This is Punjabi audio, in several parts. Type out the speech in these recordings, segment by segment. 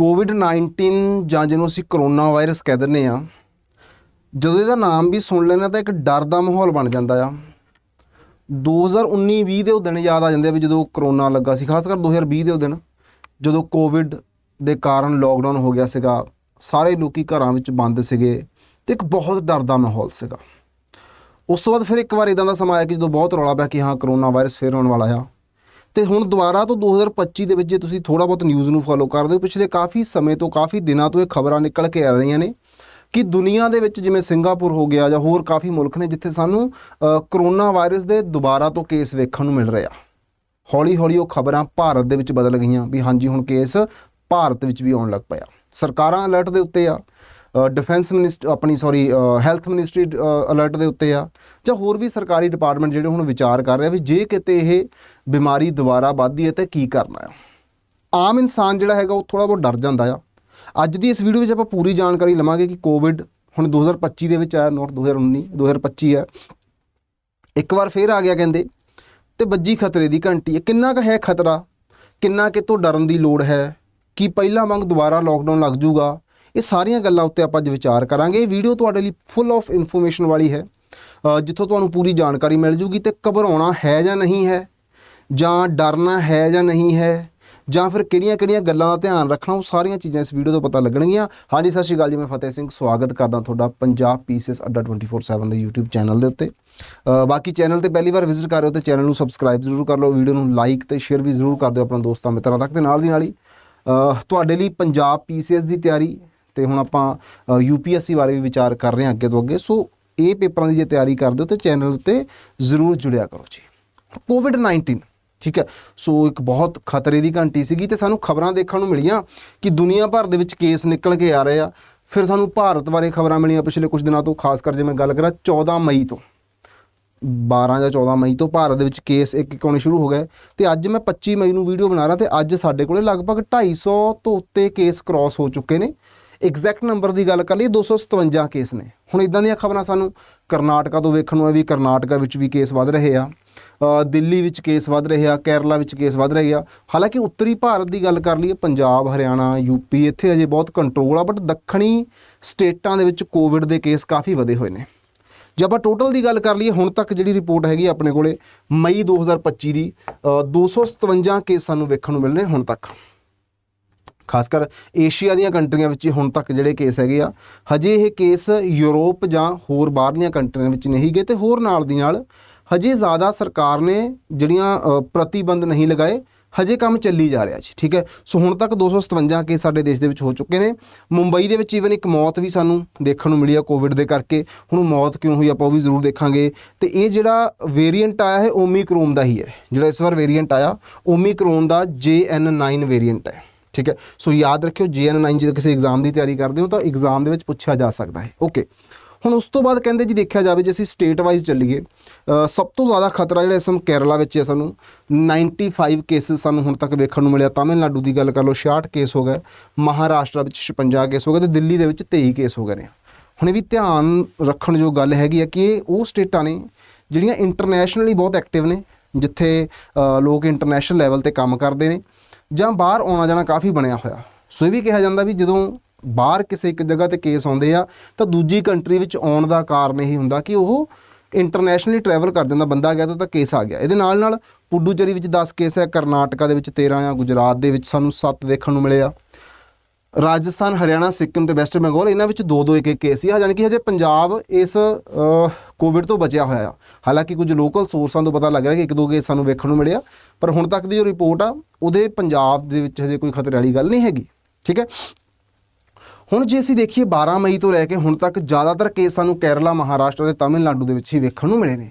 ਕੋਵਿਡ 19 ਜਾਂ ਜਿਹਨੂੰ ਅਸੀਂ ਕਰੋਨਾ ਵਾਇਰਸ ਕਹਿ ਦਿੰਦੇ ਆ ਜਦੋਂ ਇਹਦਾ ਨਾਮ ਵੀ ਸੁਣ ਲੈਣਾ ਤਾਂ ਇੱਕ ਡਰ ਦਾ ਮਾਹੌਲ ਬਣ ਜਾਂਦਾ ਆ। 2019-20 ਦੇ ਉਹ ਦਿਨ ਯਾਦ ਆ ਜਾਂਦੇ ਆ ਵੀ ਜਦੋਂ ਕਰੋਨਾ ਲੱਗਾ ਸੀ, ਖਾਸ ਕਰ 2020 ਦੇ ਉਹ ਦਿਨ, ਜਦੋਂ ਕੋਵਿਡ ਦੇ ਕਾਰਨ ਲੋਕਡਾਊਨ ਹੋ ਗਿਆ ਸੀਗਾ, ਸਾਰੇ ਲੋਕੀ ਘਰਾਂ ਵਿੱਚ ਬੰਦ ਸੀਗੇ ਤੇ ਇੱਕ ਬਹੁਤ ਡਰ ਦਾ ਮਾਹੌਲ ਸੀਗਾ। ਉਸ ਤੋਂ ਬਾਅਦ ਫਿਰ ਇੱਕ ਵਾਰ ਇਦਾਂ ਦਾ ਸਮਾਂ ਆਇਆ ਕਿ ਜਦੋਂ ਬਹੁਤ ਰੌਲਾ ਪਿਆ ਕਿ ਹਾਂ ਕਰੋਨਾ ਵਾਇਰਸ ਫੇਰ ਆਉਣ ਵਾਲਾ ਆ। ਤੇ ਹੁਣ ਦੁਬਾਰਾ ਤੋਂ 2025 ਦੇ ਵਿੱਚ ਜੇ ਤੁਸੀਂ ਥੋੜਾ ਬਹੁਤ ਨਿਊਜ਼ ਨੂੰ ਫੋਲੋ ਕਰਦੇ ਹੋ, ਪਿਛਲੇ ਕਾਫੀ ਸਮੇਂ ਤੋਂ, ਕਾਫੀ ਦਿਨਾਂ ਤੋਂ ਇਹ ਖਬਰਾਂ ਨਿਕਲ ਕੇ ਆ ਰਹੀਆਂ ਨੇ ਕਿ ਦੁਨੀਆ ਦੇ ਵਿੱਚ ਜਿਵੇਂ ਸਿੰਗਾਪੁਰ ਹੋ ਗਿਆ ਜਾਂ ਹੋਰ ਕਾਫੀ ਮੁਲਕ ਨੇ ਜਿੱਥੇ ਸਾਨੂੰ ਕਰੋਨਾ ਵਾਇਰਸ ਦੇ ਦੁਬਾਰਾ ਤੋਂ ਕੇਸ ਵੇਖਣ ਨੂੰ ਮਿਲ ਰਿਹਾ। ਹੌਲੀ ਹੌਲੀ ਉਹ ਖਬਰਾਂ ਭਾਰਤ ਦੇ ਵਿੱਚ ਬਦਲ ਗਈਆਂ ਵੀ ਹਾਂਜੀ, ਹੁਣ ਕੇਸ ਭਾਰਤ ਵਿੱਚ ਵੀ ਆਉਣ ਲੱਗ ਪਿਆ। ਸਰਕਾਰਾਂ ਅਲਰਟ ਦੇ ਉੱਤੇ ਆ। ਡਿਫੈਂਸ ਮਿਨਿਸਟਰ ਆਪਣੀ ਸੌਰੀ ਹੈਲਥ ਮਿਨਿਸਟਰੀ ਅਲਰਟ ਦੇ ਉੱਤੇ ਆ। ਜਾਂ ਹੋਰ ਵੀ ਸਰਕਾਰੀ ਡਿਪਾਰਟਮੈਂਟ ਜਿਹੜੇ ਹੁਣ ਵਿਚਾਰ ਕਰ ਰਿਹਾ ਵੀ ਜੇ ਕਿਤੇ ਇਹ ਬਿਮਾਰੀ ਦੁਬਾਰਾ ਵੱਧਦੀ ਹੈ ਤਾਂ ਕੀ ਕਰਨਾ ਆ ਆਮ ਇਨਸਾਨ ਜਿਹੜਾ ਹੈਗਾ ਉਹ ਥੋੜਾ ਬਹੁਤ ਡਰ ਜਾਂਦਾ ਆ। ਅੱਜ ਦੀ ਇਸ ਵੀਡੀਓ ਵਿੱਚ ਆਪਾਂ ਪੂਰੀ ਜਾਣਕਾਰੀ ਲਵਾਂਗੇ ਕਿ ਕੋਵਿਡ ਹੁਣ 2025 ਦੇ ਵਿੱਚ ਆਇਆ ਨੋਟ 2019 2025 ਹੈ। ਇੱਕ ਵਾਰ ਫੇਰ ਆ ਗਿਆ ਕਹਿੰਦੇ, ਤੇ ਵੱਜੀ ਖਤਰੇ ਦੀ ਘੰਟੀ। ਹੈ ਕਿੰਨਾ ਕੁ ਹੈ ਖਤਰਾ? ਕਿੰਨਾ ਕਿਤੋਂ ਡਰਨ ਦੀ ਲੋੜ ਹੈ? ਕਿ ਪਹਿਲਾਂ ਵਾਂਗ ਦੁਬਾਰਾ ਲੋਕਡਾਊਨ ਲੱਗ ਜਾਊਗਾ? ਇਹ ਸਾਰੀਆਂ ਗੱਲਾਂ ਉੱਤੇ ਆਪਾਂ ਅੱਜ ਵਿਚਾਰ ਕਰਾਂਗੇ। ਇਹ ਵੀਡੀਓ ਤੁਹਾਡੇ ਲਈ ਫੁੱਲ ਆਫ ਇਨਫੋਰਮੇਸ਼ਨ ਵਾਲੀ ਹੈ। ਜਿੱਥੋਂ ਤੁਹਾਨੂੰ ਪੂਰੀ ਜਾਣਕਾਰੀ ਮਿਲ ਜੂਗੀ ਤੇ ਘਬਰਾਉਣਾ ਹੈ ਜਾਂ ਨਹੀਂ ਹੈ, ਜਾਂ ਡਰਨਾ ਹੈ ਜਾਂ ਨਹੀਂ ਹੈ, ਜਾਂ ਫਿਰ ਕਿਹੜੀਆਂ-ਕਿਹੜੀਆਂ ਗੱਲਾਂ ਦਾ ਧਿਆਨ ਰੱਖਣਾ, ਉਹ ਸਾਰੀਆਂ ਚੀਜ਼ਾਂ ਇਸ ਵੀਡੀਓ ਤੋਂ ਪਤਾ ਲੱਗਣਗੀਆਂ। ਹਾਂਜੀ, ਸਤਿ ਸ਼੍ਰੀ ਅਕਾਲ ਜੀ, ਮੈਂ ਫਤਿਹ ਸਿੰਘ ਸਵਾਗਤ ਕਰਦਾ ਤੁਹਾਡਾ ਪੰਜਾਬ ਪੀਸੀਐਸ ਅੱਡਾ 24/7 ਦੇ YouTube ਚੈਨਲ ਦੇ ਉੱਤੇ। ਬਾਕੀ ਚੈਨਲ ਤੇ ਪਹਿਲੀ ਵਾਰ ਵਿਜ਼ਿਟ ਕਰ ਰਹੇ ਹੋ ਤੇ ਚੈਨਲ ਨੂੰ ਸਬਸਕ੍ਰਾਈਬ ਜ਼ਰੂਰ ਕਰ ਲਓ ਵੀਡੀਓ ਨੂੰ ਲਾਈਕ ਤੇ ਸ਼ੇਅਰ ਵੀ ਜ਼ਰੂਰ ਕਰ ਦਿਓ ਆਪਣੇ ਦੋਸਤਾਂ ਮਿੱਤਰਾਂ ਤੱਕ ਤੇ ਨਾਲ ਦੀ ਨਾਲ ਹੀ। ਤੁਹਾਡੇ ਲਈ ਪੰਜਾਬ ਪੀਸੀਐਸ ਦੀ ਤਿਆਰੀ ਤੇ ਹੁਣ ਆਪਾਂ ਯੂਪੀਐਸਸੀ ਬਾਰੇ ਵੀ ਵਿਚਾਰ ਕਰ ਰਹੇ ਹਾਂ ਅੱਗੇ ਤੋਂ ਅੱਗੇ। ਸੋ ਇਹ ਪੇਪਰਾਂ ਦੀ ਜੇ ਤਿਆਰੀ ਕਰਦੇ ਹੋ ਤੇ ਚੈਨਲ ਉੱਤੇ ਜ਼ਰੂਰ ਜੁੜਿਆ ਕਰੋ ਜੀ। ਕੋਵਿਡ 19 ਠੀਕ ਹੈ? ਸੋ ਇੱਕ ਬਹੁਤ ਖਤਰੇ ਦੀ ਘੰਟੀ ਸੀਗੀ ਤੇ ਸਾਨੂੰ ਖਬਰਾਂ ਦੇਖਣ ਨੂੰ ਮਿਲੀਆਂ ਕਿ ਦੁਨੀਆ ਭਰ ਦੇ ਵਿੱਚ ਕੇਸ ਨਿਕਲ ਕੇ ਆ ਰਹੇ ਆ। ਫਿਰ ਸਾਨੂੰ ਭਾਰਤ ਬਾਰੇ ਖਬਰਾਂ ਮਿਲੀਆਂ ਪਿਛਲੇ ਕੁਝ ਦਿਨਾਂ ਤੋਂ, ਖਾਸ ਕਰ ਜੇ ਮੈਂ ਗੱਲ ਕਰਾਂ 14 ਮਈ ਤੋਂ। 12 ਜਾਂ 14 ਮਈ ਤੋਂ ਭਾਰਤ ਦੇ ਵਿੱਚ ਕੇਸ ਇੱਕ ਇੱਕ ਆਉਣੇ ਸ਼ੁਰੂ ਹੋ ਗਏ ਤੇ ਅੱਜ ਮੈਂ 25 ਮਈ ਨੂੰ ਵੀਡੀਓ ਬਣਾ ਰਿਹਾ ਤੇ ਅੱਜ ਸਾਡੇ ਕੋਲੇ ਲਗਭਗ 250 ਤੋਂ ਉੱਤੇ ਕੇਸ ਕ੍ਰਾਸ ਹੋ ਚੁੱਕੇ ਨੇ। ਐਗਜ਼ੈਕਟ ਨੰਬਰ ਦੀ ਗੱਲ ਕਰ ਲਈ 257 ਕੇਸ ਨੇ। ਹੁਣ ਇਦਾਂ ਦੀਆਂ ਖਬਰਾਂ ਸਾਨੂੰ ਕਰਨਾਟਕਾ ਤੋਂ ਵੇਖਣ ਨੂੰ ਹੈ ਵੀ ਕਰਨਾਟਕਾ ਵਿੱਚ ਵੀ ਕੇਸ ਵੱਧ ਰਹੇ ਆ ਦਿੱਲੀ ਵਿੱਚ ਕੇਸ ਵੱਧ ਰਹੇ ਆ ਕੇਰਲਾ ਵਿੱਚ ਕੇਸ ਵੱਧ ਰਹੇ ਆ। ਹਾਲਾਂਕਿ ਉੱਤਰੀ ਭਾਰਤ ਦੀ ਗੱਲ ਕਰ ਲਈਏ ਪੰਜਾਬ ਹਰਿਆਣਾ ਯੂਪੀ ਇੱਥੇ ਅਜੇ ਬਹੁਤ ਕੰਟਰੋਲ ਆ ਬਟ ਦੱਖਣੀ ਸਟੇਟਾਂ ਦੇ ਵਿੱਚ ਕੋਵਿਡ ਦੇ ਕੇਸ ਕਾਫੀ ਵਧੇ ਹੋਏ ਨੇ। ਜੇ ਆਪਾਂ ਟੋਟਲ ਦੀ ਗੱਲ ਕਰ ਲਈਏ ਹੁਣ ਤੱਕ ਜਿਹੜੀ ਰਿਪੋਰਟ ਹੈਗੀ ਆਪਣੇ ਕੋਲੇ ਮਈ 2025 ਦੀ ਅ, 257 ਕੇਸ ਸਾਨੂੰ ਵੇਖਣ ਨੂੰ ਮਿਲ ਰਹੇ ਹੁਣ ਤੱਕ। ਖਾਸ ਕਰ ਏਸ਼ੀਆ ਦੀਆਂ ਕੰਟਰੀਆਂ ਵਿੱਚ ਹੁਣ ਤੱਕ ਜਿਹੜੇ ਕੇਸ ਹੈਗੇ ਆ, ਹਜੇ ਇਹ ਕੇਸ ਯੂਰਪ ਜਾਂ ਹੋਰ ਬਾਹਰਲੀਆਂ ਕੰਟਰੀਆਂ ਵਿੱਚ ਨਹੀਂ ਗਏ ਤੇ ਹੋਰ ਨਾਲ ਦੀ ਨਾਲ ਹਜੇ ਜ਼ਿਆਦਾ ਸਰਕਾਰ ਨੇ ਜਿਹੜੀਆਂ ਪ੍ਰਤੀਬੰਧ ਨਹੀਂ ਲਗਾਏ, ਹਜੇ ਕੰਮ ਚੱਲੀ ਜਾ ਰਿਹਾ ਜੀ, ਠੀਕ ਹੈ? ਸੋ ਹੁਣ ਤੱਕ 257 ਕੇਸ ਸਾਡੇ ਦੇਸ਼ ਦੇ ਵਿੱਚ ਹੋ ਚੁੱਕੇ ਨੇ। ਮੁੰਬਈ ਦੇ ਵਿੱਚ ਈਵਨ ਇੱਕ ਮੌਤ ਵੀ ਸਾਨੂੰ ਦੇਖਣ ਨੂੰ ਮਿਲੀ ਆ ਕੋਵਿਡ ਦੇ ਕਰਕੇ। ਹੁਣ ਮੌਤ ਕਿਉਂ ਹੋਈ ਆਪਾਂ ਉਹ ਵੀ ਜ਼ਰੂਰ ਦੇਖਾਂਗੇ। ਤੇ ਇਹ ਜਿਹੜਾ ਵੇਰੀਐਂਟ ਆਇਆ ਹੈ ਓਮੀਕਰੋਨ ਦਾ ਹੀ ਹੈ। ਜਿਹੜਾ ਇਸ ਵਾਰ ਵੇਰੀਐਂਟ ਆਇਆ ਓਮੀਕਰੋਨ ਦਾ JN9 ਵੇਰੀਐਂਟ ਹੈ। ਠੀਕ ਹੈ? ਸੋ ਯਾਦ ਰੱਖਿਓ JN9 ਜੇ ਕਿਸੇ ਐਗਜ਼ਾਮ ਦੀ ਤਿਆਰੀ ਕਰਦੇ ਹੋ ਤਾਂ ਐਗਜ਼ਾਮ ਦੇ ਵਿੱਚ ਪੁੱਛਿਆ ਜਾ ਸਕਦਾ ਹੈ। ਓਕੇ ਹੁਣ ਉਸ ਤੋਂ ਬਾਅਦ ਕਹਿੰਦੇ ਜੀ ਦੇਖਿਆ ਜਾਵੇ, ਜੇ ਅਸੀਂ ਸਟੇਟ ਵਾਈਜ਼ ਚੱਲੀਏ ਸਭ ਤੋਂ ਜ਼ਿਆਦਾ ਖਤਰਾ ਜਿਹੜਾ ਇਸ ਸਮੇਂ ਕੇਰਲਾ ਵਿੱਚ ਹੈ ਸਾਨੂੰ 95 ਕੇਸਿਸ ਸਾਨੂੰ ਹੁਣ ਤੱਕ ਵੇਖਣ ਨੂੰ ਮਿਲਿਆ। ਤਾਮਿਲਨਾਡੂ ਦੀ ਗੱਲ ਕਰ ਲਓ 66 ਕੇਸ ਹੋ ਗਏ। ਮਹਾਰਾਸ਼ਟਰ ਵਿੱਚ 56 ਕੇਸ ਹੋ ਗਏ ਤੇ ਦਿੱਲੀ ਦੇ ਵਿੱਚ 23 ਕੇਸ ਹੋ ਗਏ ਨੇ। ਹੁਣ ਇਹ ਵੀ ਧਿਆਨ ਰੱਖਣ ਜੋ ਗੱਲ ਹੈਗੀ ਹੈ ਕਿ ਇਹ ਉਹ ਸਟੇਟਾਂ ਨੇ ਜਿਹੜੀਆਂ ਇੰਟਰਨੈਸ਼ਨਲੀ ਬਹੁਤ ਐਕਟਿਵ ਨੇ, ਜਿੱਥੇ ਲੋਕ ਇੰਟਰਨੈਸ਼ਨਲ ਲੈਵਲ ਤੇ ਕੰਮ ਕਰਦੇ ਨੇ। ਜਾਂ ਬਾਹਰ ਆਉਣਾ ਜਾਣਾ ਕਾਫੀ ਬਣਿਆ ਹੋਇਆ। ਸੋ ਇਹ ਵੀ ਕਿਹਾ ਜਾਂਦਾ ਵੀ ਜਦੋਂ ਬਾਹਰ ਕਿਸੇ ਇੱਕ ਜਗ੍ਹਾ ਤੇ ਕੇਸ ਆਉਂਦੇ ਆ, ਤਾਂ ਦੂਜੀ ਕੰਟਰੀ ਵਿੱਚ ਆਉਣ ਦਾ ਕਾਰਨ ਇਹ ਹੁੰਦਾ ਕਿ ਉਹ ਇੰਟਰਨੈਸ਼ਨਲੀ ਟਰੈਵਲ ਕਰ ਜਾਂਦਾ ਬੰਦਾ ਗਿਆ ਤਾਂ ਕੇਸ ਆ ਗਿਆ। ਇਹਦੇ ਨਾਲ ਨਾਲ ਪੁੱਡੂਚੇਰੀ ਵਿੱਚ 10 ਕੇਸ ਹੈ ਕਰਨਾਟਕਾ ਦੇ ਵਿੱਚ 13 ਆ, ਗੁਜਰਾਤ ਦੇ ਵਿੱਚ ਸਾਨੂੰ 7 ਦੇਖਣ ਨੂੰ ਮਿਲੇ ਆ। ਰਾਜਸਥਾਨ, ਹਰਿਆਣਾ, ਸਿੱਕਮ ਤੇ ਵੈਸਟ ਬੰਗਾਲ, ਇਹਨਾਂ ਵਿੱਚ ਦੋ ਦੋ ਇੱਕ ਇੱਕ ਕੇਸ ਹੀ ਆ ਯਾਨੀ ਕਿ ਹਜੇ ਪੰਜਾਬ ਇਸ ਕੋਵਿਡ ਤੋਂ ਬਚਿਆ ਹੋਇਆ ਆ। ਹਾਲਾਂਕਿ ਕੁਝ ਲੋਕਲ ਸੋਰਸਾਂ ਤੋਂ ਪਤਾ ਲੱਗ ਰਿਹਾ ਕਿ ਇੱਕ ਦੋ ਕੇਸ ਸਾਨੂੰ ਵੇਖਣ ਨੂੰ ਮਿਲਿਆ ਪਰ ਹੁਣ ਤੱਕ ਦੀ ਜੋ ਰਿਪੋਰਟ ਆ, ਉਹਦੇ ਪੰਜਾਬ ਦੇ ਵਿੱਚ ਹਜੇ ਕੋਈ ਖਤਰੇ ਵਾਲੀ ਗੱਲ ਨਹੀਂ ਹੈਗੀ, ਠੀਕ ਹੈ? ਹੁਣ ਜੇ ਅਸੀਂ ਦੇਖੀਏ 12 ਮਈ ਤੋਂ ਲੈ ਕੇ ਹੁਣ ਤੱਕ ਜ਼ਿਆਦਾਤਰ ਕੇਸ ਸਾਨੂੰ ਕੇਰਲਾ, ਮਹਾਰਾਸ਼ਟਰ ਤੇ ਤਾਮਿਲਨਾਡੂ ਦੇ ਵਿੱਚ ਹੀ ਵੇਖਣ ਨੂੰ ਮਿਲੇ ਨੇ।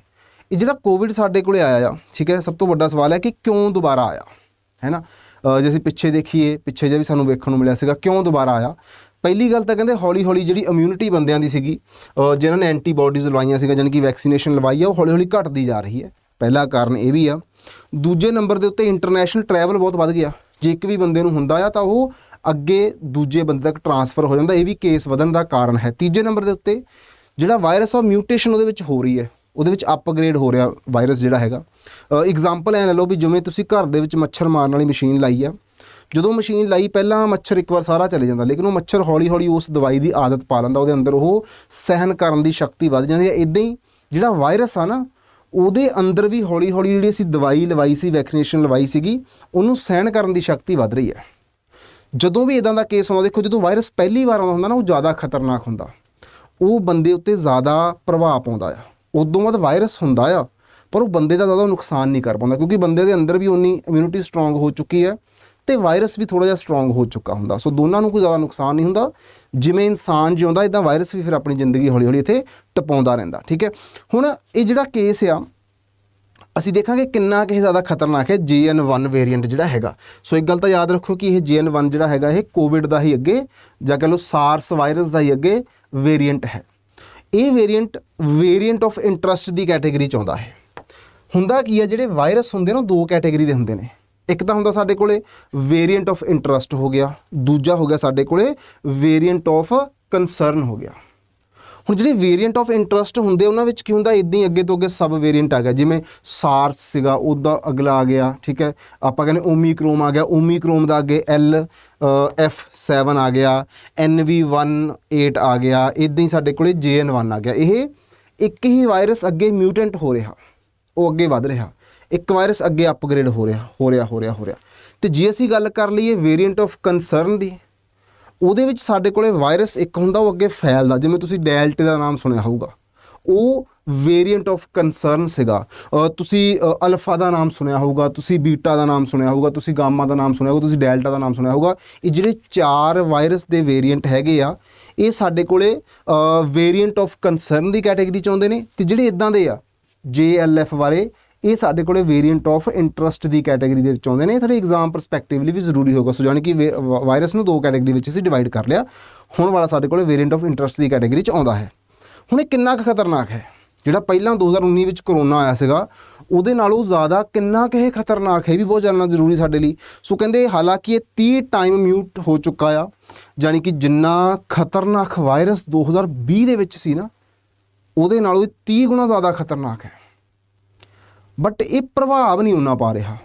ਇਹ ਜਿਹੜਾ ਕੋਵਿਡ ਸਾਡੇ ਕੋਲੇ ਆਇਆ ਆ, ਠੀਕ ਹੈ, ਸਭ ਤੋਂ ਵੱਡਾ ਸਵਾਲ ਹੈ ਕਿ ਕਿਉਂ ਦੁਬਾਰਾ ਆਇਆ, ਹੈ ਨਾ? ਜੇ ਅਸੀਂ ਪਿੱਛੇ ਦੇਖੀਏ ਪਿੱਛੇ ਜੇ ਵੀ ਸਾਨੂੰ ਵੇਖਣ ਨੂੰ ਮਿਲਿਆ ਸੀਗਾ ਕਿਉਂ ਦੁਬਾਰਾ ਆਇਆ? ਪਹਿਲੀ ਗੱਲ ਤਾਂ ਕਹਿੰਦੇ ਹੌਲੀ ਹੌਲੀ ਜਿਹੜੀ ਇਮਿਊਨਿਟੀ ਬੰਦਿਆਂ ਦੀ ਸੀਗੀ ਅ, ਜਿਨ੍ਹਾਂ ਨੇ ਐਂਟੀਬਾਡੀਜ਼ ਲਵਾਈਆਂ ਸੀਗਾ ਜਾਣੀ ਕਿ ਵੈਕਸੀਨੇਸ਼ਨ ਲਵਾਈ ਆ ਉਹ ਹੌਲੀ ਹੌਲੀ ਘਟਦੀ ਜਾ ਰਹੀ ਹੈ। ਪਹਿਲਾ ਕਾਰਨ ਇਹ ਵੀ ਆ। ਦੂਜੇ ਨੰਬਰ ਦੇ ਉੱਤੇ ਇੰਟਰਨੈਸ਼ਨਲ ਟਰੈਵਲ ਬਹੁਤ ਵੱਧ ਗਿਆ। ਜੇ ਇੱਕ ਵੀ ਬੰਦੇ ਨੂੰ ਹੁੰਦਾ ਆ ਤਾਂ ਉਹ ਅੱਗੇ ਦੂਜੇ ਬੰਦੇ ਤੱਕ ਟਰਾਂਸਫਰ ਹੋ ਜਾਂਦਾ। ਇਹ ਵੀ ਕੇਸ ਵਧਣ ਦਾ ਕਾਰਨ ਹੈ। ਤੀਜੇ ਨੰਬਰ ਦੇ ਉੱਤੇ ਜਿਹੜਾ ਵਾਇਰਸ ਆਫ ਮਿਊਟੇਸ਼ਨ ਉਹਦੇ ਵਿੱਚ ਹੋ ਰਹੀ ਹੈ। ਉਹਦੇ ਵਿੱਚ ਅਪਗ੍ਰੇਡ ਹੋ ਰਿਹਾ ਵਾਇਰਸ ਜਿਹੜਾ ਹੈਗਾ। ਐਗਜ਼ਾਮਪਲ ਐ ਲੈ ਲਓ ਵੀ ਜਿਵੇਂ ਤੁਸੀਂ ਘਰ ਦੇ ਵਿੱਚ ਮੱਛਰ ਮਾਰਨ ਵਾਲੀ ਮਸ਼ੀਨ ਲਾਈ ਆ। ਜਦੋਂ ਮਸ਼ੀਨ ਲਾਈ, ਪਹਿਲਾਂ ਮੱਛਰ ਇੱਕ ਵਾਰ ਸਾਰਾ ਚਲੇ ਜਾਂਦਾ, ਲੇਕਿਨ ਉਹ ਮੱਛਰ ਹੌਲੀ ਹੌਲੀ ਉਸ ਦਵਾਈ ਦੀ ਆਦਤ ਪਾ ਲੈਂਦਾ, ਉਹਦੇ ਅੰਦਰ ਉਹ ਸਹਿਨ ਕਰਨ ਦੀ ਸ਼ਕਤੀ ਵੱਧ ਜਾਂਦੀ ਹੈ ਇਦਾਂ ਹੀ ਜਿਹੜਾ ਵਾਇਰਸ ਆ ਨਾ, ਉਹਦੇ ਅੰਦਰ ਵੀ ਹੌਲੀ ਹੌਲੀ ਜਿਹੜੀ ਅਸੀਂ ਦਵਾਈ ਲਵਾਈ ਸੀ ਵੈਕਸੀਨੇਸ਼ਨ ਲਵਾਈ ਸੀਗੀ, ਉਹਨੂੰ ਸਹਿਣ ਕਰਨ ਦੀ ਸ਼ਕਤੀ ਵੱਧ ਰਹੀ ਹੈ। ਜਦੋਂ ਵੀ ਇਦਾਂ ਦਾ ਕੇਸ ਆਉਂਦਾ, ਦੇਖੋ ਜਦੋਂ ਵਾਇਰਸ ਪਹਿਲੀ ਵਾਰ ਆਉਂਦਾ ਹੁੰਦਾ ਨਾ, ਉਹ ਜ਼ਿਆਦਾ ਖਤਰਨਾਕ ਹੁੰਦਾ। ਉਹ ਬੰਦੇ ਉੱਤੇ ਜ਼ਿਆਦਾ ਪ੍ਰਭਾਵ ਪਾਉਂਦਾ ਆ। ਉਦੋਂ ਬਾਅਦ ਵਾਇਰਸ ਹੁੰਦਾ ਆ, ਪਰ ਉਹ ਬੰਦੇ ਦਾ ਜ਼ਿਆਦਾ ਨੁਕਸਾਨ ਨਹੀਂ ਕਰ ਪਾਉਂਦਾ, ਕਿਉਂਕਿ ਬੰਦੇ ਦੇ ਅੰਦਰ ਵੀ ਉਨੀ ਇਮਿਊਨਿਟੀ ਸਟਰੋਂਗ ਹੋ ਚੁੱਕੀ ਹੈ ਤੇ ਵਾਇਰਸ ਵੀ ਥੋੜਾ ਜਿਹਾ ਸਟਰੋਂਗ ਹੋ ਚੁੱਕਾ ਹੁੰਦਾ। ਸੋ ਦੋਨਾਂ ਨੂੰ ਕੋਈ ਜ਼ਿਆਦਾ ਨੁਕਸਾਨ ਨਹੀਂ ਹੁੰਦਾ। ਜਿਵੇਂ ਇਨਸਾਨ ਜਿਉਂਦਾ ਇਦਾਂ ਵਾਇਰਸ ਵੀ ਫਿਰ ਆਪਣੀ ਜ਼ਿੰਦਗੀ ਹੌਲੀ ਹੌਲੀ ਇੱਥੇ ਟਪਾਉਂਦਾ ਰਹਿੰਦਾ, ਠੀਕ ਹੈ? ਹੁਣ ਇਹ ਜਿਹੜਾ ਕੇਸ ਆ, ਅਸੀਂ ਦੇਖਾਂਗੇ ਕਿੰਨਾ ਕਿ ਇਹ ਜ਼ਿਆਦਾ ਖਤਰਨਾਕ ਹੈ JN1 ਵੇਰੀਐਂਟ ਜਿਹੜਾ ਹੈਗਾ। ਸੋ ਇੱਕ ਗੱਲ ਤਾਂ ਯਾਦ ਰੱਖੋ ਕਿ ਇਹ JN1 ਜਿਹੜਾ ਹੈਗਾ, ਇਹ ਕੋਵਿਡ ਦਾ ਹੀ ਅੱਗੇ ਜਾਂ ਕਹ ਲਓ ਸਾਰਸ ਵਾਇਰਸ ਦਾ ਹੀ ਅੱਗੇ ਵੇਰੀਐਂਟ ਹੈ। ਇਹ ਵੇਰੀਐਂਟ ਵੇਰੀਐਂਟ ਆਫ ਇੰਟਰਸਟ ਦੀ ਕੈਟਾਗਰੀ ਚ ਆਉਂਦਾ ਹੈ। ਹੁੰਦਾ ਕੀ ਹੈ, ਜਿਹੜੇ ਵਾਇਰਸ ਹੁੰਦੇ ਨਾ ਉਹ ਦੋ ਕੈਟਾਗਰੀ ਦੇ ਹੁੰਦੇ ਨੇ। ਇੱਕ ਤਾਂ ਹੁੰਦਾ ਸਾਡੇ ਕੋਲੇ ਵੇਰੀਐਂਟ ਆਫ ਇੰਟਰਸਟ ਹੋ ਗਿਆ, ਦੂਜਾ ਹੋ ਗਿਆ ਸਾਡੇ ਕੋਲੇ ਵੇਰੀਐਂਟ ਆਫ ਕੰਸਰਨ ਹੋ ਗਿਆ। ਹੁਣ ਜਿਹੜੇ ਵੇਰੀਐਂਟ ਆਫ ਇੰਟਰਸਟ ਹੁੰਦੇ, ਉਹਨਾਂ ਵਿੱਚ ਕੀ ਹੁੰਦਾ? ਇਦਾਂ ਹੀ ਅੱਗੇ ਤੋਂ ਅੱਗੇ ਸਬ ਵੇਰੀਐਂਟ ਆ ਗਿਆ। ਜਿਵੇਂ ਸਾਰਸ ਸੀਗਾ ਉਹਦਾ ਅਗਲਾ ਆ ਗਿਆ, ਠੀਕ ਹੈ? ਆਪਾਂ ਕਹਿੰਦੇ ਓਮੀਕ੍ਰੋਮ ਆ ਗਿਆ। ਓਮੀਕ੍ਰੋਮ ਦਾ ਅੱਗੇ L F7 ਆ ਗਿਆ। NV18 ਆ ਗਿਆ। ਇਦਾਂ ਹੀ ਸਾਡੇ ਕੋਲੇ JN1 ਆ ਗਿਆ। ਇਹ ਇੱਕ ਹੀ ਵਾਇਰਸ ਅੱਗੇ ਮਿਊਟੈਂਟ ਹੋ ਰਿਹਾ। ਉਹ ਅੱਗੇ ਵੱਧ ਰਿਹਾ। ਇੱਕ ਵਾਇਰਸ ਅੱਗੇ ਅਪਗ੍ਰੇਡ ਹੋ ਰਿਹਾ ਹੋ ਰਿਹਾ ਹੋ ਰਿਹਾ ਹੋ ਰਿਹਾ। ਤੇ ਜੇ ਅਸੀਂ ਗੱਲ ਕਰ ਲਈਏ ਵੇਰੀਐਂਟ ਆਫ ਕੰਸਰਨ ਦੀ ਉਹਦੇ ਵਿੱਚ ਸਾਡੇ ਕੋਲੇ ਵਾਇਰਸ ਇੱਕ ਹੁੰਦਾ, ਉਹ ਅੱਗੇ ਫੈਲਦਾ, ਜਿਵੇਂ ਤੁਸੀਂ ਡੈਲਟਾ ਦਾ ਨਾਮ ਸੁਣਿਆ ਹੋਊਗਾ। ਉਹ ਵੇਰੀਐਂਟ ਆਫ ਕੰਸਰਨ ਸੀਗਾ। ਤੁਸੀਂ ਅਲਫਾ ਦਾ ਨਾਮ ਸੁਣਿਆ ਹੋਊਗਾ, ਤੁਸੀਂ ਬੀਟਾ ਦਾ ਨਾਮ ਸੁਣਿਆ ਹੋਊਗਾ, ਤੁਸੀਂ ਗਾਮਾ ਦਾ ਨਾਮ ਸੁਣਿਆ ਹੋਊਗਾ, ਤੁਸੀਂ ਡੈਲਟਾ ਦਾ ਨਾਮ ਸੁਣਿਆ ਹੋਊਗਾ। ਇਹ ਜਿਹੜੇ ਚਾਰ ਵਾਇਰਸ ਦੇ ਵੇਰੀਐਂਟ ਹੈਗੇ ਆ, ਇਹ ਸਾਡੇ ਕੋਲੇ ਵੇਰੀਐਂਟ ਆਫ ਕੰਸਰਨ ਦੀ ਕੈਟਾਗਰੀ ਚ ਆਉਂਦੇ ਨੇ। ਤੇ ਜਿਹੜੇ ਇਦਾਂ ਦੇ ਆ JLF ਵਾਲੇ ਇਹ ਸਾਡੇ ਕੋਲੇ ਵੇਰੀਐਂਟ ਆਫ ਇੰਟਰਸਟ ਦੀ ਕੈਟਾਗਰੀ ਦੇ ਵਿੱਚ ਆਉਂਦੇ ਨੇ। ਇਹ ਤੁਹਾਡੇ ਐਗਜ਼ਾਮ ਪਰਸਪੈਕਟਿਵਲੀ ਵੀ ਜ਼ਰੂਰੀ ਹੋਗਾ ਸੋ ਜਾਣੀ ਕਿ ਵਾਇਰਸ ਨੂੰ ਦੋ ਕੈਟਾਗਰੀ ਵਿੱਚ ਅਸੀਂ ਡਿਵਾਈਡ ਕਰ ਲਿਆ। ਹੁਣ ਵਾਲਾ ਸਾਡੇ ਕੋਲੇ ਵੇਰੀਐਂਟ ਆਫ ਇੰਟਰਸਟ ਦੀ ਕੈਟਾਗਰੀ ਚ ਆਉਂਦਾ ਹੈ। ਹੁਣ ਇਹ ਕਿੰਨਾ ਕੁ ਖਤਰਨਾਕ ਹੈ? ਜਿਹੜਾ ਪਹਿਲਾਂ 2019 ਵਿੱਚ ਕਰੋਨਾ ਆਇਆ ਸੀਗਾ, ਉਹਦੇ ਨਾਲੋਂ ਜ਼ਿਆਦਾ ਕਿੰਨਾ ਕੁ ਇਹ ਖਤਰਨਾਕ ਹੈ? ਇਹ ਵੀ ਬਹੁਤ ਜਾਣਨਾ ਜ਼ਰੂਰੀ ਸਾਡੇ ਲਈ। ਸੋ ਕਹਿੰਦੇ ਹਾਲਾਂਕਿ ਇਹ 30 ਟਾਈਮ ਮਿਊਟ ਹੋ ਚੁੱਕਾ ਆ। ਜਾਣੀ ਕਿ ਜਿੰਨਾ ਖਤਰਨਾਕ ਵਾਇਰਸ 2020 ਦੇ ਵਿੱਚ ਸੀ ਨਾ, ਉਹਦੇ ਨਾਲੋਂ ਇਹ 30 ਗੁਣਾ ਜ਼ਿਆਦਾ ਖਤਰਨਾਕ ਹੈ। ਬਟ ਇਹ ਪ੍ਰਭਾਵ ਨਹੀਂ ਉਹਨਾਂ ਪਾ ਰਿਹਾ।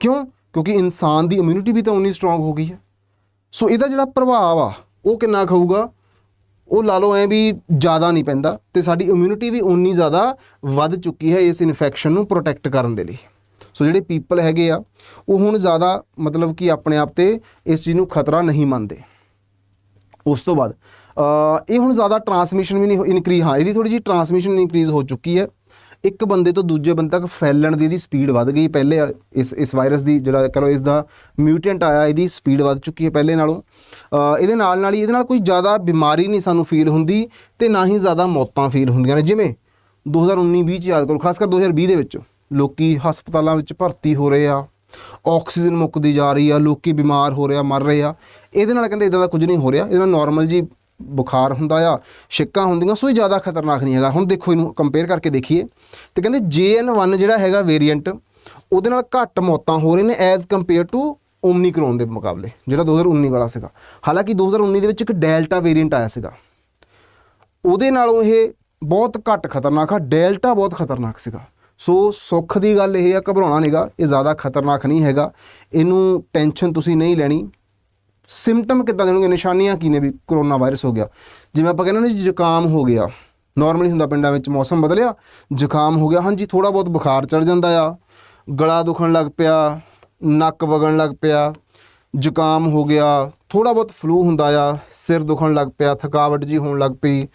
ਕਿਉਂ? ਕਿਉਂਕਿ ਇਨਸਾਨ ਦੀ ਇਮਿਊਨਿਟੀ ਵੀ ਤਾਂ ਉਨੀ ਸਟਰੋਂਗ ਹੋ ਗਈ ਹੈ। ਸੋ ਇਹਦਾ ਜਿਹੜਾ ਪ੍ਰਭਾਵ ਆ, ਉਹ ਕਿੰਨਾ ਕੁ ਹੋਊਗਾ? ਉਹ ਲਾ ਲਓ ਐ ਵੀ ਜ਼ਿਆਦਾ ਨਹੀਂ ਪੈਂਦਾ ਤੇ ਸਾਡੀ ਇਮਿਊਨਿਟੀ ਵੀ ਉਨੀ ਜ਼ਿਆਦਾ ਵੱਧ ਚੁੱਕੀ ਹੈ ਇਸ ਇਨਫੈਕਸ਼ਨ ਨੂੰ ਪ੍ਰੋਟੈਕਟ ਕਰਨ ਦੇ ਲਈ। ਸੋ ਜਿਹੜੇ ਪੀਪਲ ਹੈਗੇ ਆ, ਉਹ ਹੁਣ ਜ਼ਿਆਦਾ ਮਤਲਬ ਕਿ ਆਪਣੇ ਆਪ ਤੇ ਇਸ ਚੀਜ਼ ਨੂੰ ਖਤਰਾ ਨਹੀਂ ਮੰਨਦੇ। ਉਸ ਤੋਂ ਬਾਅਦ ਇਹ ਹੁਣ ਜ਼ਿਆਦਾ ਟਰਾਂਸਮਿਸ਼ਨ ਵੀ ਨਹੀਂ ਇਨਕਰੀਜ਼ ਹਾਂ, ਇਹਦੀ ਥੋੜੀ ਜਿਹੀ ਟਰਾਂਸਮਿਸ਼ਨ ਇਨਕਰੀਜ਼ ਹੋ ਚੁੱਕੀ ਹੈ। ਇੱਕ ਬੰਦੇ ਤੋਂ ਦੂਜੇ ਬੰਦੇ ਤੱਕ ਫੈਲਣ ਦੀ ਇਹਦੀ ਸਪੀਡ ਵੱਧ ਗਈ। ਪਹਿਲੇ ਇਸ ਇਸ ਵਾਇਰਸ ਦੀ ਜਿਹੜਾ ਕਰੋ ਇਸ ਦਾ ਮਿਊਟੈਂਟ ਆਇਆ, ਇਹਦੀ ਸਪੀਡ ਵੱਧ ਚੁੱਕੀ ਹੈ ਪਹਿਲੇ ਨਾਲੋਂ। ਇਹਦੇ ਨਾਲ ਨਾਲ ਹੀ ਇਹਦੇ ਨਾਲ ਕੋਈ ਜ਼ਿਆਦਾ ਬਿਮਾਰੀ ਨਹੀਂ ਸਾਨੂੰ ਫੀਲ ਹੁੰਦੀ ਤੇ ਨਾ ਹੀ ਜ਼ਿਆਦਾ ਮੌਤਾਂ ਫੀਲ ਹੁੰਦੀਆਂ ਨੇ। ਜਿਵੇਂ 2019 20 ਚ ਯਾਦ ਕਰੋ, ਖਾਸ ਕਰ 2020 ਦੇ ਵਿੱਚ ਲੋਕੀ ਹਸਪਤਾਲਾਂ ਵਿੱਚ ਭਰਤੀ ਹੋ ਰਹੇ ਆ, ਆਕਸੀਜਨ ਮੁੱਕਦੀ ਜਾ ਰਹੀ ਆ, ਲੋਕੀ ਬਿਮਾਰ ਹੋ ਰਹੇ ਆ, ਮਰ ਰਹੇ ਆ। ਇਹਦੇ ਨਾਲ ਕਹਿੰਦੇ ਇਦਾਂ ਦਾ ਕੁਝ ਨਹੀਂ ਹੋ ਰਿਹਾ। ਇਹਦੇ ਨਾਲ ਨਾਰਮਲ ਜੀ ਬੁਖਾਰ ਹੁੰਦਾ ਆ, ਛਿੱਕਾਂ ਹੁੰਦੀਆਂ, ਸੋ ਇਹ ਜ਼ਿਆਦਾ ਖਤਰਨਾਕ ਨਹੀਂ ਹੈਗਾ। ਹੁਣ ਦੇਖੋ ਇਹਨੂੰ ਕੰਪੇਅਰ ਕਰਕੇ ਦੇਖੀਏ। ਤੇ ਕਹਿੰਦੇ JN1 ਜਿਹੜਾ ਹੈਗਾ ਵੇਰੀਐਂਟ ਉਹਦੇ ਨਾਲ ਘੱਟ ਮੌਤਾਂ ਹੋ ਰਹੀਆਂ ਨੇ ਐਜ਼ ਕੰਪੇਅਰ ਟੂ ਓਮਨੀਕਰੋਨ ਦੇ ਮੁਕਾਬਲੇ, ਜਿਹੜਾ 2019 ਵਾਲਾ ਸੀਗਾ। ਹਾਲਾਂਕਿ 2019 ਦੇ ਵਿੱਚ ਇੱਕ ਡੈਲਟਾ ਵੇਰੀਐਂਟ ਆਇਆ ਸੀਗਾ। ਉਹਦੇ ਨਾਲੋਂ ਇਹ ਬਹੁਤ ਘੱਟ ਖਤਰਨਾਕ ਆ ਡੈਲਟਾ ਬਹੁਤ ਖਤਰਨਾਕ ਸੀਗਾ। ਸੋ ਸੁੱਖ ਦੀ ਗੱਲ ਇਹ ਆ, ਘਬਰਾਉਣਾ ਨਹੀਂਗਾ ਇਹ ਜ਼ਿਆਦਾ ਖਤਰਨਾਕ ਨਹੀਂ ਹੈਗਾ। ਇਹਨੂੰ ਟੈਨਸ਼ਨ ਤੁਸੀਂ ਨਹੀਂ ਲੈਣੀ। ਸਿੰਪਟਮ ਕਿੱਦਾਂ ਦੇਣਗੇ ਨਿਸ਼ਾਨੀਆਂ ਕੀ ਨੇ ਵੀ ਕਰੋਨਾ ਵਾਇਰਸ ਹੋ ਗਿਆ? ਜਿਵੇਂ ਆਪਾਂ ਕਹਿੰਦੇ ਨੇ ਜੀ, ਜ਼ੁਕਾਮ ਹੋ ਗਿਆ। ਨਾਰਮਲੀ ਹੁੰਦਾ ਪਿੰਡਾਂ ਵਿੱਚ ਮੌਸਮ ਬਦਲਿਆ, ਜ਼ੁਕਾਮ ਹੋ ਗਿਆ। ਹਾਂਜੀ ਥੋੜਾ ਬਹੁਤ ਬੁਖਾਰ ਚੜ ਜਾਂਦਾ ਆ। ਗਲਾ ਦੁਖਣ ਲੱਗ ਪਿਆ, ਨੱਕ ਵਗਣ ਲੱਗ ਪਿਆ, ਜ਼ੁਕਾਮ ਹੋ ਗਿਆ। ਥੋੜਾ ਬਹੁਤ ਫਲੂ ਹੁੰਦਾ ਆ, ਸਿਰ ਦੁਖਣ ਲੱਗ ਪਿਆ, ਥਕਾਵਟ ਜੀ ਹੋਣ ਲੱਗ ਪਈ।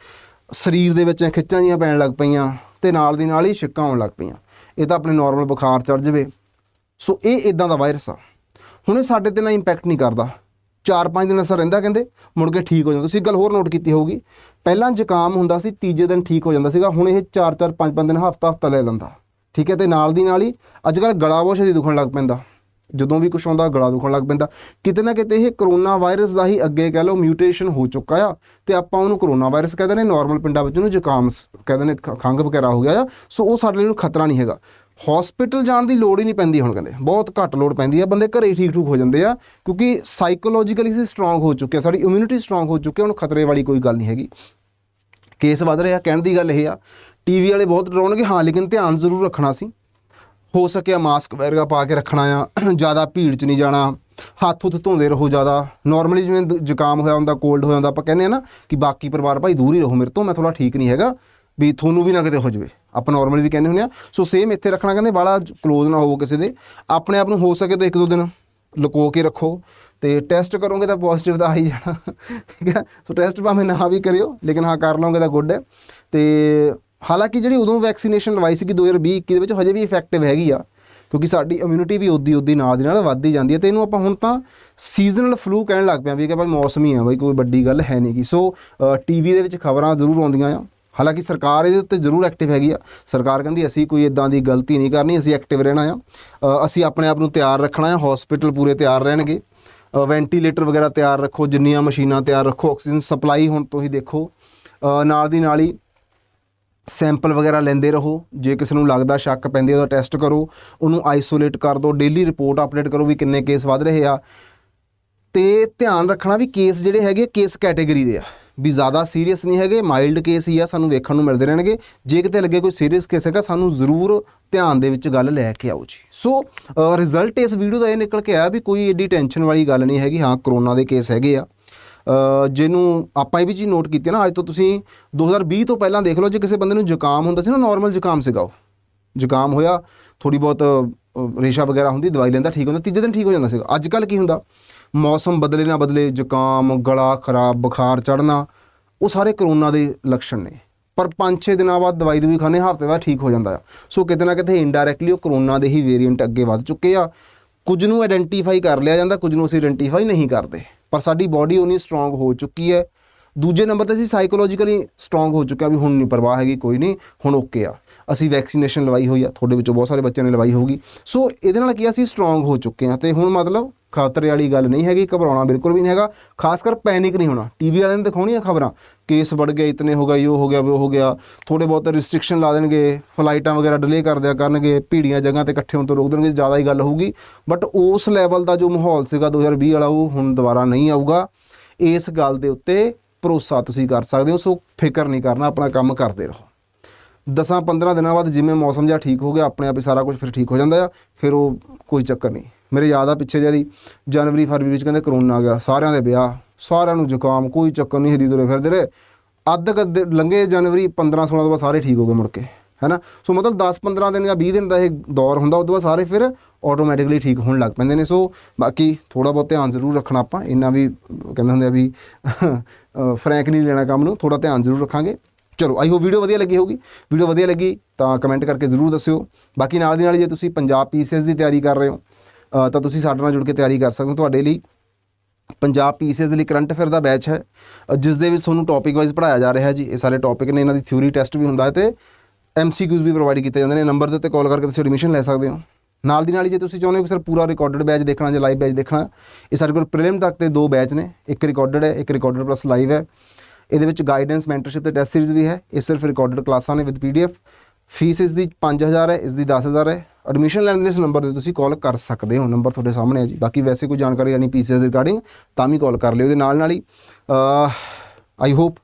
ਸਰੀਰ ਦੇ ਵਿੱਚ ਖਿੱਚਾਂ ਜੀਆਂ ਪੈਣ ਲੱਗ ਪਈਆਂ ਤੇ ਨਾਲ ਦੀ ਨਾਲ ਹੀ ਛਿੱਕਾਂ ਆਉਣ ਲੱਗ ਪਈਆਂ। ਇਹ ਤਾਂ ਆਪਣੇ ਨਾਰਮਲ ਬੁਖਾਰ ਚੜ ਜਾਵੇ। ਸੋ ਇਹ ਇਦਾਂ ਦਾ ਵਾਇਰਸ ਆ। ਹੁਣ ਇਹ ਸਾਡੇ ਤੇ ਨਾ ਇੰਪੈਕਟ ਨਹੀਂ ਕਰਦਾ। 4-5 ਦਿਨ ਅਸਰ ਰਹਿੰਦਾ ਕਹਿੰਦੇ, ਮੁੜ ਕੇ ਠੀਕ ਹੋ ਜਾਂਦਾ। ਤੁਸੀਂ ਗੱਲ ਹੋਰ ਨੋਟ ਕੀਤੀ ਹੋਊਗੀ, ਪਹਿਲਾਂ ਜ਼ੁਕਾਮ ਹੁੰਦਾ ਸੀ, ਤੀਜੇ ਦਿਨ ਠੀਕ ਹੋ ਜਾਂਦਾ ਸੀਗਾ, ਹੁਣ ਇਹ 4-4 5-5 ਦਿਨ, ਹਫਤਾ ਹਫਤਾ ਲੈ ਲੈਂਦਾ। ਠੀਕ ਹੈ, ਤੇ ਨਾਲ ਦੀ ਨਾਲ ਹੀ ਅੱਜ ਕੱਲ ਗਲਾ ਬਹੁਤ ਛੇਤੀ ਦੁਖਣ ਲੱਗ ਪੈਂਦਾ। ਜਦੋਂ ਵੀ ਕੁਝ ਆਉਂਦਾ, ਗਲਾ ਦੁਖਣ ਲੱਗ ਪੈਂਦਾ। ਕਿਤੇ ਨਾ ਕਿਤੇ ਇਹ ਕਰੋਨਾ ਵਾਇਰਸ ਦਾ ਹੀ ਅੱਗੇ ਕਹਿ ਲਓ ਮਿਊਟੇਸ਼ਨ ਹੋ ਚੁੱਕਾ ਆ, ਤੇ ਆਪਾਂ ਉਹਨੂੰ ਕਰੋਨਾ ਵਾਇਰਸ ਕਹਿੰਦੇ ਨੇ ਨਾਰਮਲ ਪਿੰਡਾਂ ਵਿੱਚ ਉਹਨੂੰ ਜ਼ੁਕਾਮ ਸ- ਕਹਿੰਦੇ ਨੇ, ਖ- ਖੰਘ ਵਗੈਰਾ ਹੋ ਗਿਆ ਆ। ਸੋ ਉਹ ਸਾਡੇ ਲਈ ਨੂੰ ਖਤਰਾ ਨਹੀਂ ਹੈਗਾ। ਹਸਪੀਟਲ ਜਾਣ ਦੀ ਲੋੜ ਹੀ ਨਹੀਂ ਪੈਂਦੀ ਹੁਣ ਕਹਿੰਦੇ। ਬਹੁਤ ਘੱਟ ਲੋੜ ਪੈਂਦੀ ਆ, ਬੰਦੇ ਘਰੇ ਹੀ ਠੀਕ ਠੂਕ ਹੋ ਜਾਂਦੇ ਆ, ਕਿਉਂਕਿ ਸਾਈਕੋਲੋਜੀਕਲੀ ਅਸੀਂ ਸਟਰੋਂਗ ਹੋ ਚੁੱਕੇ ਆ, ਸਾਡੀ ਇਮਿਊਨਿਟੀ ਸਟਰੋਂਗ ਹੋ ਚੁੱਕੀ ਆ, ਹੁਣ ਖਤਰੇ ਵਾਲੀ ਕੋਈ ਗੱਲ ਨਹੀਂ ਹੈਗੀ। ਕੇਸ ਵੱਧ ਰਿਹਾ, ਕਹਿਣ ਦੀ ਗੱਲ ਇਹ ਆ ਟੀਵੀ ਵਾਲੇ ਬਹੁਤ ਡਰਾਉਣਗੇ, ਹਾਂ, ਲੇਕਿਨ ਧਿਆਨ ਜ਼ਰੂਰ ਰੱਖਣਾ ਸੀ। ਹੋ ਸਕਿਆ ਮਾਸਕ ਵਗੈਰਾ ਪਾ ਕੇ ਰੱਖਣਾ ਆ, ਜ਼ਿਆਦਾ ਭੀੜ 'ਚ ਨਹੀਂ ਜਾਣਾ, ਹੱਥ ਹੁੱਥ ਧੋਂਦੇ ਰਹੋ ਜ਼ਿਆਦਾ। ਨਾਰਮਲੀ ਜਿਵੇਂ ਜ਼ੁਕਾਮ ਹੋਇਆ ਹੁੰਦਾ ਕੋਲਡ ਹੋਇਆ ਹੁੰਦਾ, ਆਪਾਂ ਕਹਿੰਦੇ ਆ ਨਾ ਕਿ ਬਾਕੀ ਪਰਿਵਾਰ, ਭਾਈ ਦੂਰ ਹੀ ਰਹੋ ਮੇਰੇ ਤੋਂ, ਮੈਂ ਥੋੜਾ ਠੀਕ ਨਹੀਂ ਹੈਗਾ, ਵੀ ਤੁਹਾਨੂੰ ਵੀ ਨਾ ਕਿਤੇ ਹੋ ਜਾਵੇ। ਆਪਾਂ ਨਾਰਮਲੀ ਵੀ ਕਹਿੰਦੇ ਹੁੰਦੇ ਆ। ਸੋ ਸੇਮ ਇੱਥੇ ਰੱਖਣਾ ਕਹਿੰਦੇ ਬਾਲਾ ক্লোਜ਼ ਨਾ ਹੋਵੋ ਕਿਸੇ ਦੇ। ਆਪਣੇ ਆਪ ਨੂੰ ਹੋ ਸਕੇ ਤਾਂ ਇੱਕ ਦੋ ਦਿਨ ਲੁਕੋ ਕੇ ਰੱਖੋ ਤੇ ਟੈਸਟ ਕਰੋਗੇ ਤਾਂ ਪੋਜ਼ਿਟਿਵ ਤਾਂ ਆ ਹੀ ਜਾਣਾ। ਠੀਕ ਹੈ? ਸੋ ਟੈਸਟ ਭਾਵੇਂ ਨਾ ਵੀ ਕਰਿਓ, ਲੇਕਿਨ ਹਾਂ ਕਰ ਲਓਗੇ ਤਾਂ ਗੁੱਡ ਹੈ। ਤੇ ਹਾਲਾਂਕਿ ਜਿਹੜੀ ਉਦੋਂ ਵੈਕਸੀਨੇਸ਼ਨ ਲਵਾਈ ਸੀ ਕਿ 2020 21 ਦੇ ਵਿੱਚ, ਹਜੇ ਵੀ ਇਫੈਕਟਿਵ ਹੈਗੀ ਆ। ਕਿਉਂਕਿ ਸਾਡੀ ਇਮਿਊਨਿਟੀ ਵੀ ਉਦੀ ਉਦੀ ਨਾਲ ਦੀ ਨਾਲ ਵੱਧਦੀ ਜਾਂਦੀ ਹੈ ਤੇ ਇਹਨੂੰ ਆਪਾਂ ਹੁਣ ਤਾਂ ਸੀਜ਼ਨਲ ਫਲੂ ਕਹਿਣ ਲੱਗ ਪਿਆ ਵੀ ਕਿ ਭਾਈ ਮੌਸਮ ਆ ਬਾਈ, ਕੋਈ ਵੱਡੀ ਗੱਲ ਹੈ ਨਹੀਂਗੀ ਸੋ ਟੀਵੀ ਦੇ ਵਿੱਚ ਖਬਰਾਂ ਜ਼ਰੂਰ ਆਉਂਦੀਆਂ ਆ। ਹਾਲਾਂਕਿ ਸਰਕਾਰ ਇਹਦੇ ਉੱਤੇ ਜ਼ਰੂਰ ਐਕਟਿਵ ਹੈਗੀ ਆ। ਸਰਕਾਰ ਕਹਿੰਦੀ ਅਸੀਂ ਕੋਈ ਇਦਾਂ ਦੀ ਗਲਤੀ ਨਹੀਂ ਕਰਨੀ, ਅਸੀਂ ਐਕਟਿਵ ਰਹਿਣਾ ਆ। ਅਸੀਂ ਆਪਣੇ ਆਪ ਨੂੰ ਤਿਆਰ ਰੱਖਣਾ ਆ ਹਸਪੀਟਲ ਪੂਰੇ ਤਿਆਰ ਰਹਿਣਗੇ। ਵੈਂਟੀਲੇਟਰ ਵਗੈਰਾ ਤਿਆਰ ਰੱਖੋ, ਜਿੰਨੀਆਂ ਮਸ਼ੀਨਾਂ ਤਿਆਰ ਰੱਖੋ ਆਕਸੀਜਨ ਸਪਲਾਈ ਹੁਣ ਤੋਂ ਹੀ ਦੇਖੋ ਨਾਲ ਦੀ ਨਾਲ ਹੀ ਸੈਂਪਲ ਵਗੈਰਾ ਲੈਂਦੇ ਰਹੋ। ਜੇ ਕਿਸੇ ਨੂੰ ਲੱਗਦਾ ਸ਼ੱਕ ਪੈਂਦੀ ਉਹਦਾ ਟੈਸਟ ਕਰੋ। ਉਹਨੂੰ ਆਈਸੋਲੇਟ ਕਰ ਦਿਓ। ਡੇਲੀ ਰਿਪੋਰਟ ਅਪਡੇਟ ਕਰੋ ਵੀ ਕਿੰਨੇ ਕੇਸ ਵੱਧ ਰਹੇ ਆ। ਤੇ ਧਿਆਨ ਰੱਖਣਾ ਵੀ ਕੇਸ ਜਿਹੜੇ ਹੈਗੇ ਕੇਸ ਕੈਟਾਗਰੀ ਦੇ ਆ। ਵੀ ਜ਼ਿਆਦਾ ਸੀਰੀਅਸ ਨਹੀਂ ਹੈਗੇ ਮਾਈਲਡ ਕੇਸ ਹੀ ਆ, ਸਾਨੂੰ ਵੇਖਣ ਨੂੰ ਮਿਲਦੇ ਰਹਿਣਗੇ। ਜੇ ਕਿਤੇ ਲੱਗੇ ਕੋਈ ਸੀਰੀਅਸ ਕੇਸ ਹੈਗਾ, ਸਾਨੂੰ ਜ਼ਰੂਰ ਧਿਆਨ ਦੇ ਵਿੱਚ ਗੱਲ ਲੈ ਕੇ ਆਓ ਜੀ। ਸੋ ਰਿਜ਼ਲਟ ਇਸ ਵੀਡੀਓ ਦਾ ਇਹ ਨਿਕਲ ਕੇ ਆਇਆ ਵੀ ਕੋਈ ਏਡੀ ਟੈਨਸ਼ਨ ਵਾਲੀ ਗੱਲ ਨਹੀਂ ਹੈਗੀ। ਹਾਂ ਕਰੋਨਾ ਦੇ ਕੇਸ ਹੈਗੇ ਆ। ਜਿਹਨੂੰ ਆਪਾਂ ਇਹ ਵੀ ਜੀ ਨੋਟ ਕੀਤੀ ਨਾ, ਅੱਜ ਤੋਂ ਤੁਸੀਂ 2020 ਤੋਂ ਪਹਿਲਾਂ ਦੇਖ ਲਓ, ਜੇ ਕਿਸੇ ਬੰਦੇ ਨੂੰ ਜ਼ੁਕਾਮ ਹੁੰਦਾ ਸੀ ਨਾ ਨਾਰਮਲ ਜ਼ੁਕਾਮ ਸੀਗਾ ਉਹ। ਜ਼ੁਕਾਮ ਹੋਇਆ ਥੋੜੀ ਬਹੁਤ ਰੇਸ਼ਾ ਵਗੈਰਾ ਹੁੰਦੀ, ਦਵਾਈ ਲੈਂਦਾ, ਠੀਕ ਹੁੰਦਾ, ਤੀਜੇ ਦਿਨ ਠੀਕ ਹੋ ਜਾਂਦਾ ਸੀਗਾ। ਅੱਜ ਕੱਲ ਕੀ ਹੁੰਦਾ? ਮੌਸਮ ਬਦਲੇ ਨਾ ਬਦਲੇ, ਜ਼ੁਕਾਮ, ਗਲਾ ਖਰਾਬ, ਬੁਖਾਰ ਚੜਨਾ ਉਹ ਸਾਰੇ ਕਰੋਨਾ ਦੇ ਲੱਛਣ ਨੇ। ਪਰ 5-6 ਦਿਨਾਂ ਬਾਅਦ ਦਵਾਈ ਦਵਾਈ ਖਾਣੇ ਹਫ਼ਤੇ ਬਾਅਦ ਠੀਕ ਹੋ ਜਾਂਦਾ ਆ। ਸੋ ਕਿਤੇ ਨਾ ਕਿਤੇ ਇਨਡਾਇਰੈਕਟਲੀ ਉਹ ਕਰੋਨਾ ਦੇ ਹੀ ਵੇਰੀਐਂਟ ਅੱਗੇ ਵੱਧ ਚੁੱਕੇ ਆ। ਕੁਝ ਨੂੰ ਆਇਡੈਂਟੀਫਾਈ ਕਰ ਲਿਆ ਜਾਂਦਾ, ਕੁਝ ਨੂੰ ਅਸੀਂ ਆਇਡੈਂਟੀਫਾਈ ਨਹੀਂ ਕਰਦੇ। ਪਰ ਸਾਡੀ ਬਾਡੀ ਉਨੀ ਸਟਰੋਂਗ ਹੋ ਚੁੱਕੀ ਹੈ। ਦੂਜੇ ਨੰਬਰ ਤੇ ਅਸੀਂ ਸਾਈਕੋਲੋਜੀਕਲੀ ਸਟਰੋਂਗ ਹੋ ਚੁੱਕਿਆ ਵੀ ਹੁਣ ਨਹੀਂ, ਪਰਵਾਹ ਹੈਗੀ, ਕੋਈ ਨਹੀਂ, ਹੁਣ ਓਕੇ ਆ। ਅਸੀਂ ਵੈਕਸੀਨੇਸ਼ਨ ਲਵਾਈ ਹੋਈ ਆ, ਤੁਹਾਡੇ ਵਿੱਚੋਂ ਬਹੁਤ ਸਾਰੇ ਬੱਚਿਆਂ ਨੇ ਲਵਾਈ ਹੋਊਗੀ। ਸੋ ਇਹਦੇ ਨਾਲ ਕੀ ਅਸੀਂ ਸਟਰੋਂਗ ਹੋ ਚੁੱਕੇ ਆ ਤੇ ਹੁਣ ਮਤਲਬ ਖਤਰੇ ਵਾਲੀ ਗੱਲ ਨਹੀਂ ਹੈਗੀ, ਘਬਰਾਉਣਾ ਬਿਲਕੁਲ ਵੀ ਨਹੀਂ ਹੈਗਾ। ਖਾਸ ਕਰ ਪੈਨਿਕ ਨਹੀਂ ਹੋਣਾ। ਟੀਵੀ ਵਾਲਿਆਂ ਨੇ ਦਿਖਾਉਣੀਆਂ ਖਬਰਾਂ। ਕੇਸ ਵੱਧ ਗਏ, ਇਤਨੇ ਹੋ ਗਏ, ਉਹ ਹੋ ਗਿਆ, ਉਹ ਹੋ ਗਿਆ। ਥੋੜੇ ਬਹੁਤ ਰਿਸਟ੍ਰਿਕਸ਼ਨ ਲਾ ਦੇਣਗੇ ਫਲਾਈਟਾਂ ਵਗੈਰਾ ਡਿਲੇ ਕਰ ਦਿਆ ਕਰਨਗੇ, ਭੀੜੀਆਂ ਜਗ੍ਹਾ ਤੇ ਇਕੱਠੇ ਹੋਣ ਤੋਂ ਰੋਕ ਦੇਣਗੇ, ਜ਼ਿਆਦਾ ਹੀ ਗੱਲ ਹੋਊਗੀ। ਬਟ ਉਸ ਲੈਵਲ ਦਾ ਜੋ ਮਾਹੌਲ ਸੀਗਾ 2020 ਵਾਲਾ, ਉਹ ਹੁਣ ਦੁਬਾਰਾ ਨਹੀਂ ਆਊਗਾ। ਇਸ ਗੱਲ ਦੇ ਉੱਤੇ ਭਰੋਸਾ ਤੁਸੀਂ ਕਰ ਸਕਦੇ ਹੋ, ਸੋ ਫਿਕਰ ਨਹੀਂ ਕਰਨਾ, ਆਪਣਾ ਕੰਮ ਕਰਦੇ ਰਹੋ। 10-15 ਦਿਨਾਂ ਬਾਅਦ ਜਿਵੇਂ ਮੌਸਮ ਜਿਹਾ ਠੀਕ ਹੋ ਗਿਆ, ਆਪਣੇ ਆਪ ਹੀ ਸਾਰਾ ਕੁਝ ਫਿਰ ਠੀਕ ਹੋ ਜਾਂਦਾ ਆ, ਫਿਰ ਉਹ ਕੋਈ ਚੱਕਰ ਨਹੀਂ। ਮੇਰੇ ਯਾਦ ਆ ਪਿੱਛੇ ਜਿਹਦੀ ਜਨਵਰੀ, ਫਰਵਰੀ ਵਿੱਚ ਕਹਿੰਦੇ ਕਰੋਨਾ ਆ ਗਿਆ, ਸਾਰਿਆਂ ਦੇ ਵਿਆਹ, ਸਾਰਿਆਂ ਨੂੰ ਜ਼ੁਕਾਮ, ਕੋਈ ਚੱਕਰ ਨਹੀਂ ਹਦੀ ਤੁਰੇ ਫਿਰਦੇ ਰਹੇ। ਅੱਧ ਕਦ ਲੰਗੇ ਜਨਵਰੀ 15 16 ਤੋਂ ਬਾਅਦ ਸਾਰੇ ਠੀਕ ਹੋ ਗਏ ਮੁੜ ਕੇ। ਹੈਨਾ? ਸੋ ਮਤਲਬ 10-15 ਦਿਨ ਜਾਂ 20 ਦਿਨ ਦਾ ਇਹ ਦੌਰ ਹੁੰਦਾ ਉਸ ਤੋਂ ਬਾਅਦ ਸਾਰੇ ਫਿਰ ਆਟੋਮੈਟਿਕਲੀ ਠੀਕ ਹੋਣ ਲੱਗ ਪੈਂਦੇ ਨੇ। ਸੋ ਬਾਕੀ ਥੋੜਾ ਬਹੁਤ ਧਿਆਨ ਜ਼ਰੂਰ ਰੱਖਣਾ ਆਪਾਂ, ਇੰਨਾ ਵੀ ਕਹਿੰਦੇ ਹੁੰਦੇ ਆ ਵੀ ਫਰੈਂਕ ਨਹੀਂ ਲੈਣਾ ਕੰਮ ਨੂੰ ਥੋੜਾ ਧਿਆਨ ਜ਼ਰੂਰ ਰੱਖਾਂਗੇ। ਚਲੋ ਆਈ ਹੋਪ ਵੀਡੀਓ ਵਧੀਆ ਲੱਗੀ ਹੋਊਗੀ। ਵੀਡੀਓ ਵਧੀਆ ਲੱਗੀ ਤਾਂ ਕਮੈਂਟ ਕਰਕੇ ਜ਼ਰੂਰ ਦੱਸਿਓ। ਬਾਕੀ ਨਾਲ ਦੀ ਨਾਲ ਜੇ ਤੁਸੀਂ ਪੰਜਾਬ ਪੀਸੀਐਸ ਦੀ ਤਿਆਰੀ ਕਰ ਰਹੇ ਹੋ ਤਾਂ ਤੁਸੀਂ ਸਾਡੇ ਨਾਲ ਜੁੜ ਕੇ ਤਿਆਰੀ ਕਰ ਸਕਦੇ ਹੋ ਤੁਹਾਡੇ ਲਈ। ਪੰਜਾਬ ਪੀਸੀਐਸ ਦੇ ਲਈ ਕਰੰਟ ਅਫੇਅਰ ਦਾ ਬੈਚ ਹੈ। ਜਿਸ ਦੇ ਵਿੱਚ ਤੁਹਾਨੂੰ ਟੌਪਿਕ ਵਾਈਜ਼ ਪੜਾਇਆ ਜਾ ਰਿਹਾ ਹੈ ਜੀ। ਇਹ ਸਾਰੇ ਟੌਪਿਕ ਨੇ, ਇਹਨਾਂ ਦੀ ਥਿਊਰੀ ਟੈਸਟ ਵੀ ਹੁੰਦਾ ਹੈ ਤੇ ਐਮਸੀਕਿਊਜ਼ ਵੀ ਪ੍ਰੋਵਾਈਡ ਕੀਤੇ ਜਾਂਦੇ ਨੇ ਨੰਬਰ ਦੇ ਉੱਤੇ ਕਾਲ ਕਰਕੇ ਤੁਸੀਂ ਐਡਮਿਸ਼ਨ ਲੈ ਸਕਦੇ ਹੋ। ਨਾਲ ਦੀ ਨਾਲ ਜੇ ਤੁਸੀਂ ਚਾਹੁੰਦੇ ਹੋ ਕਿ ਸਰ ਪੂਰਾ ਰਿਕਾਰਡਡ ਬੈਚ ਦੇਖਣਾ ਜਾਂ ਲਾਈਵ ਬੈਚ ਦੇਖਣਾ, ਇਹ ਸਾਡੇ ਕੋਲ ਪ੍ਰੀਲਿਮ ਤੱਕ ਦੇ ਦੋ ਬੈਚ ਨੇ, ਇੱਕ ਰਿਕਾਰਡਡ ਹੈ, ਇੱਕ ਰਿਕਾਰਡਡ ਪਲੱਸ ਲਾਈਵ ਹੈ। ਇਹਦੇ ਵਿੱਚ ਗਾਈਡੈਂਸ ਮੈਂਟਰਸ਼ਿਪ ਤੇ ਟੈਸਟ ਸੀਰੀਜ਼ ਵੀ ਹੈ, ਇਹ ਸਿਰਫ ਰਿਕਾਰਡਡ ਕਲਾਸਾਂ ਨੇ ਵਿਦ ਪੀਡੀਐਫ ਫੀਸ ਇਸ ਦੀ 5000 ਹੈ, ਇਸ ਦੀ 10000 ਹੈ। ਐਡਮਿਸ਼ਨ ਲੈਣ ਦੇ ਇਸ ਨੰਬਰ ਤੇ ਤੁਸੀਂ ਕਾਲ ਕਰ ਸਕਦੇ ਹੋ ਨੰਬਰ ਤੁਹਾਡੇ ਸਾਹਮਣੇ ਹੈ ਜੀ। ਬਾਕੀ ਵੈਸੇ ਕੋਈ ਜਾਣਕਾਰੀ ਲੈਣੀ ਪੀਸੀਐਸ ਰਿਗਾਰਡਿੰਗ ਤਾਂ ਵੀ ਕਾਲ ਕਰ ਲਿਓ। ਉਹਦੇ ਨਾਲ ਨਾਲ ਹੀ ਆਈ ਹੋਪ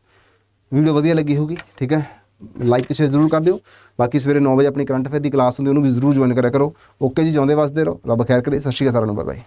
ਵੀਡੀਓ ਵਧੀਆ ਲੱਗੀ ਹੋਊਗੀ, ਠੀਕ ਹੈ? ਲਾਈਕ ਤੇ ਸ਼ੇਅਰ ਜ਼ਰੂਰ ਕਰ ਦਿਓ। ਬਾਕੀ ਸਵੇਰੇ 9 ਵਜੇ ਆਪਣੀ ਕਰੰਟ ਅਫੇਅਰ ਦੀ ਕਲਾਸ ਹੁੰਦੀ, ਉਹਨੂੰ ਵੀ ਜ਼ਰੂਰ ਜੁਆਇਨ ਕਰਿਆ ਕਰੋ। ਓਕੇ ਜੀ, ਜਿਉਂਦੇ ਵਸਦੇ ਰਹੋ। ਰੱਬ ਖੈਰ ਕਰੇ। ਸਤਿ ਸ਼੍ਰੀ ਅਕਾਲ ਸਾਰਿਆਂ ਨੂੰ। Bye bye